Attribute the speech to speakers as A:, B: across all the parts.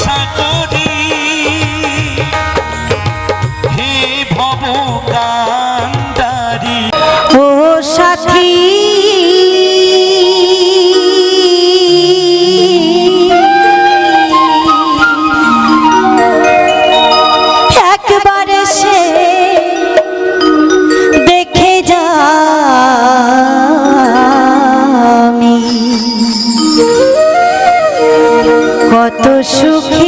A: আশা
B: সুখী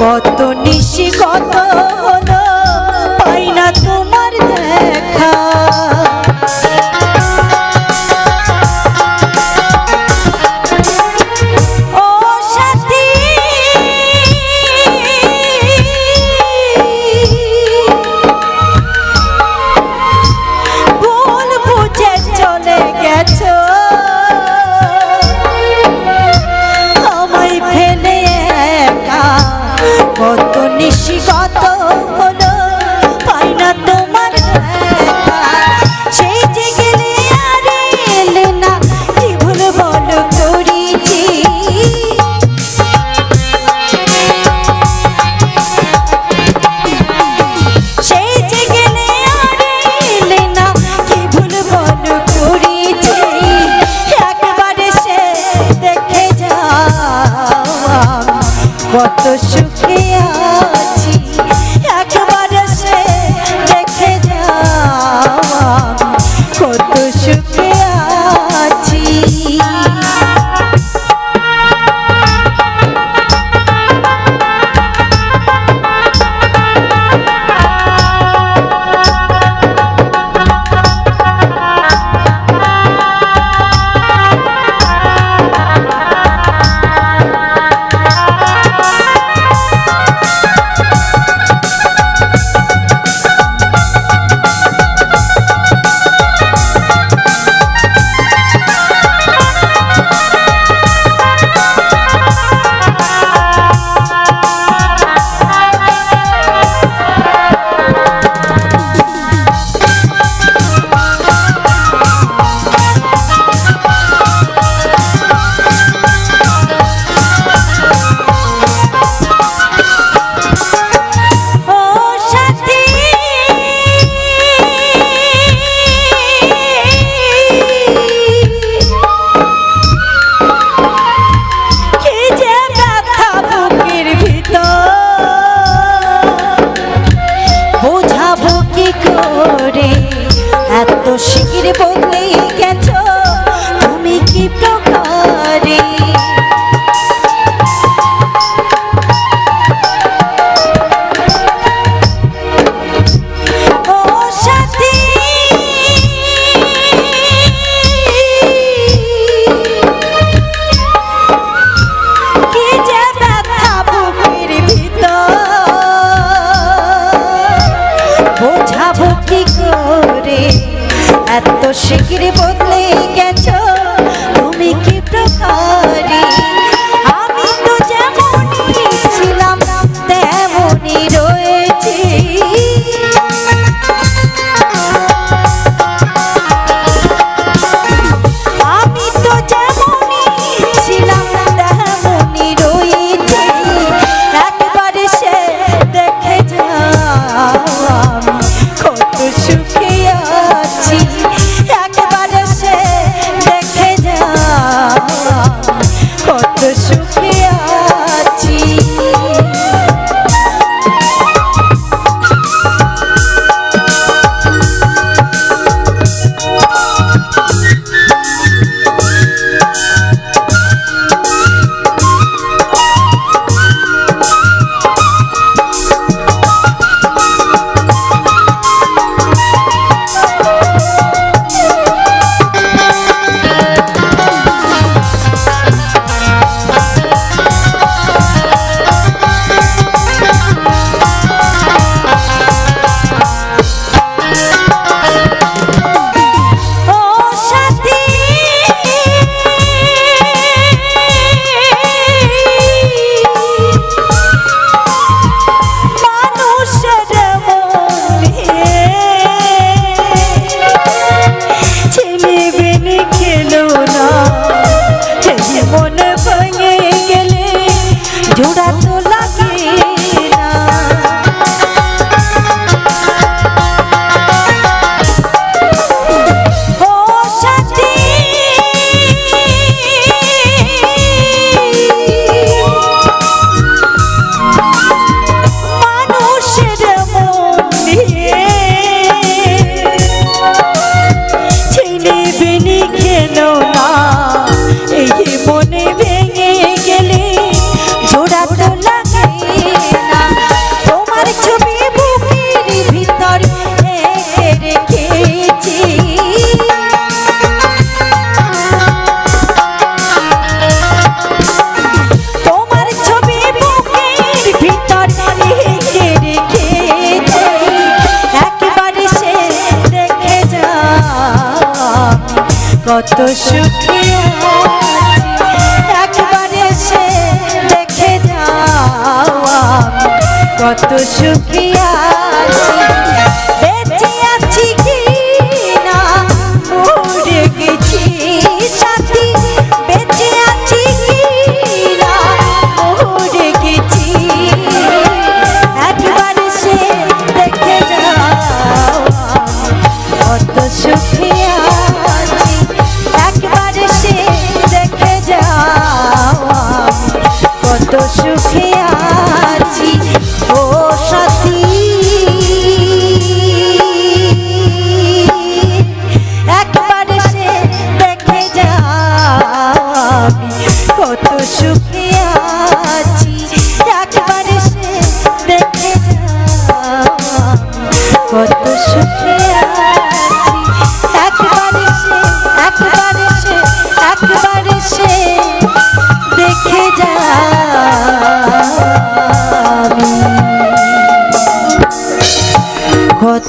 B: কত নিশি কত পাই না তোমার sugar. depois কত সুখী একবারে সে দেখে যাওয়া কত সুখিয়া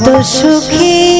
B: কত সুখী